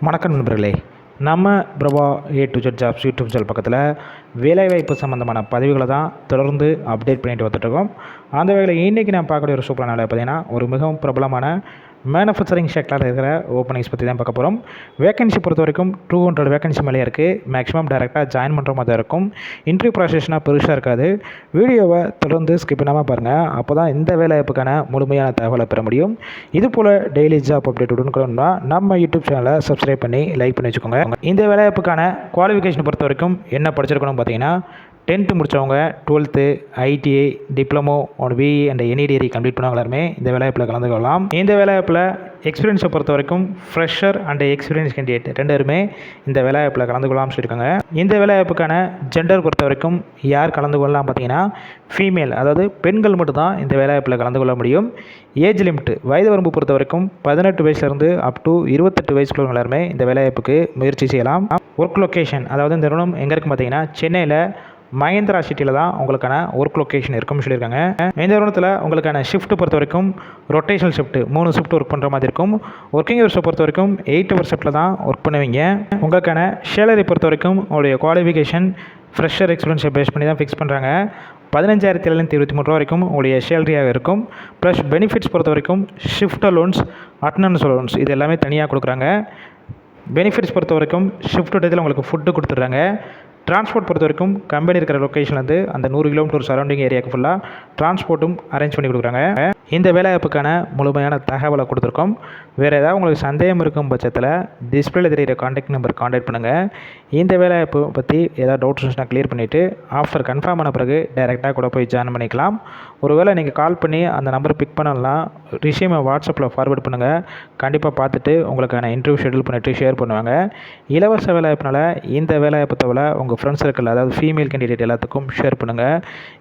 வணக்கம் நண்பர்களே. நம்ம Prabha A to Z jobs YouTube channel பக்கத்தில் வேலைவாய்ப்பு சம்மந்தமான பதிவுகளை தான் தொடர்ந்து அப்டேட் பண்ணிட்டு வந்துட்டுருக்கோம் அந்த வகையில் இன்றைக்கி நான் பார்க்கக்கூடிய ஒரு சூப்பரான வேலை பார்த்தீங்கன்னா ஒரு மிகவும் பிரபலமான மேனுஃபேக்சரிங் செக்டரில் இருக்கிற ஓப்பனிங்ஸ் பற்றி தான் பார்க்க போகிறோம் வேகன்சி பொறுத்த வரைக்கும் டூ ஹண்ட்ரட் வேகன்சி மேலே இருக்குது மேக்ஸிமம் டேரெக்டாக ஜாயின் பண்ணுற மாதிரி தான் இருக்கும். இன்டர்வியூ ப்ராசஸ்னால் பெருசாக இருக்காது. வீடியோவை தொடர்ந்து ஸ்கிப் பண்ணாமல் பாருங்கள் அப்போ தான் இந்த வேலைவாய்ப்புக்கான முழுமையான தகவலை பெற முடியும். இது போல் டெய்லி ஜாப் அப்டேட் உடனுக்குன்னா நம்ம யூடியூப் சேனலை சப்ஸ்கிரைப் பண்ணி லைக் பண்ணி வச்சுக்கோங்க. இந்த வேலைவாய்ப்புக்கான குவாலிஃபிகேஷன் பொறுத்த வரைக்கும் என்ன படிச்சிருக்கணும் பார்த்தீங்கன்னா டென்த்து முடித்தவங்க twelfth ITI diploma one BE and any degree complete பண்ணவங்க எல்லாருமே. இந்த வேலைவாய்ப்பில் கலந்து கொள்ளலாம். இந்த வேலைவாய்ப்பில் எக்ஸ்பீரியன்ஸை பொறுத்த வரைக்கும் ஃப்ரெஷர் அண்ட் எக்ஸ்பீரியன்ஸ் கேண்டிடேட் ரெண்டுமே இந்த வேலைவாய்ப்பில் கலந்து கொள்ளலாம்னு சொல்லியிருக்காங்க. இந்த வேலைவாய்ப்புக்கான ஜெண்டர் பொறுத்த வரைக்கும் யார் கலந்து கொள்ளலாம் பார்த்தீங்கன்னா ஃபீமேல் அதாவது பெண்கள் மட்டும்தான் இந்த வேலைவாய்ப்பில் கலந்து கொள்ள முடியும். ஏஜ் லிமிட் வயது வரம்பு பொறுத்த வரைக்கும் பதினெட்டு வயசுலேருந்து அப் டு இருபத்தெட்டு வயசுக்குள்ள எல்லாருமே இந்த வேலைவாய்ப்புக்கு முயற்சி செய்யலாம். ஒர்க் லொக்கேஷன் அதாவது இந்த நிறுவனம் எங்கே இருக்கும் பார்த்தீங்கன்னா சென்னையில் மகேந்திரா சிட்டியில் தான் உங்களுக்கான ஒர்க் லொக்கேஷன் இருக்கும்னு சொல்லியிருக்காங்க. இந்த நிறுவனத்தில் உங்களுக்கான ஷிஃப்ட் பொறுத்த வரைக்கும் ரொட்டேஷனல் ஷிஃப்ட் மூணு ஷிஃப்ட் ஒர்க் பண்ணுற மாதிரி இருக்கும். ஒர்க்கிங் ஹவர்ஸை பொறுத்த வரைக்கும் எயிட் ஹவர் ஷிஃப்ட்டில் தான் ஒர்க் பண்ணுவீங்க. உங்களுக்கான சேலரி பொறுத்த வரைக்கும் உங்களுடைய குவாலிஃபிகேஷன் ஃப்ரெஷர் எக்ஸ்பீரியன்ஸை பேஸ் பண்ணி தான் ஃபிக்ஸ் பண்ணுறாங்க பதினஞ்சாயிரத்தி இருபத்தி மூணு ரூபா வரைக்கும் உங்களுடைய சேலரியாக இருக்கும். ப்ளஸ் பெனிஃபிட்ஸ் பொறுத்த வரைக்கும் ஷிஃப்ட் லோன்ஸ் அட்டனன்ஸ் லோன்ஸ் இது எல்லாமே தனியாக கொடுக்குறாங்க. பெனிஃபிட்ஸ் பொறுத்த வரைக்கும் ஷிஃப்ட் டயத்தில் உங்களுக்கு ஃபுட்டு கொடுத்துட்றாங்க. டிரான்ஸ்போர்ட் பொறுத்த வரைக்கும் கம்பெனி இருக்கிற லொக்கேஷன்லேருந்து அந்த நூறு கிலோமீட்டர் சரௌண்டிங் ஏரியாவுக்கு ஃபுல்லாக டிரான்ஸ்போர்ட்டும் அரேஞ்ச் பண்ணி கொடுக்குறாங்க. இந்த வேலைவாய்ப்புக்கான முழுமையான தகவலை கொடுத்துருக்கோம். வேறு ஏதாவது உங்களுக்கு சந்தேகம் இருக்கும் பட்சத்தில் டிஸ்பிளேல தெரிகிற காண்டாக்ட் நம்பர் காண்டாக்ட் பண்ணுங்கள் இந்த வேலைவாய்ப்பு பற்றி ஏதாவது டவுட்ஸ் இருந்துச்சுன்னா க்ளியர் பண்ணிவிட்டு ஆஃபர் கன்ஃபார்ம் ஆன பிறகு டைரெக்டாக கூட போய் ஜாயின் பண்ணிக்கலாம். ஒருவேளை நீங்கள் கால் பண்ணி அந்த நம்பரை பிக் பண்ணலாம் ரிஷியமை வாட்ஸ்அப்பில் ஃபார்வர்ட் பண்ணுங்கள் கண்டிப்பாக பார்த்துட்டு உங்களுக்கான இன்டர்வியூ ஷெடியூல் பண்ணிவிட்டு ஷேர் பண்ணுவாங்க. இலவச வேலைவாய்ப்புனால இந்த வேலைவாய்ப்பு தவிர உங்கள் ஃப்ரெண்ட்ஸ் சர்க்கிள் அதாவது ஃபீமேல் கேண்டிடேட் எல்லாத்துக்கும் ஷேர் பண்ணுங்கள்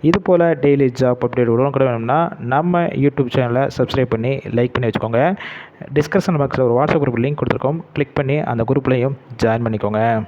இது போல் டெய்லி ஜாப் அப்டேட் உடனுக்குடன் வேணும்னா நம்ம யூடியூப் யூடியூப் சேனலை சப்ஸ்கிரைப் பண்ணி லைக் பண்ணி வச்சுக்கோங்க. டிஸ்கஷன் பாக்ஸில் ஒரு வாட்ஸ்அப் குரூப் லிங்க் கொடுத்துருக்கோம். கிளிக் பண்ணி அந்த குரூப்லேயும் ஜாயின் பண்ணிக்கோங்க.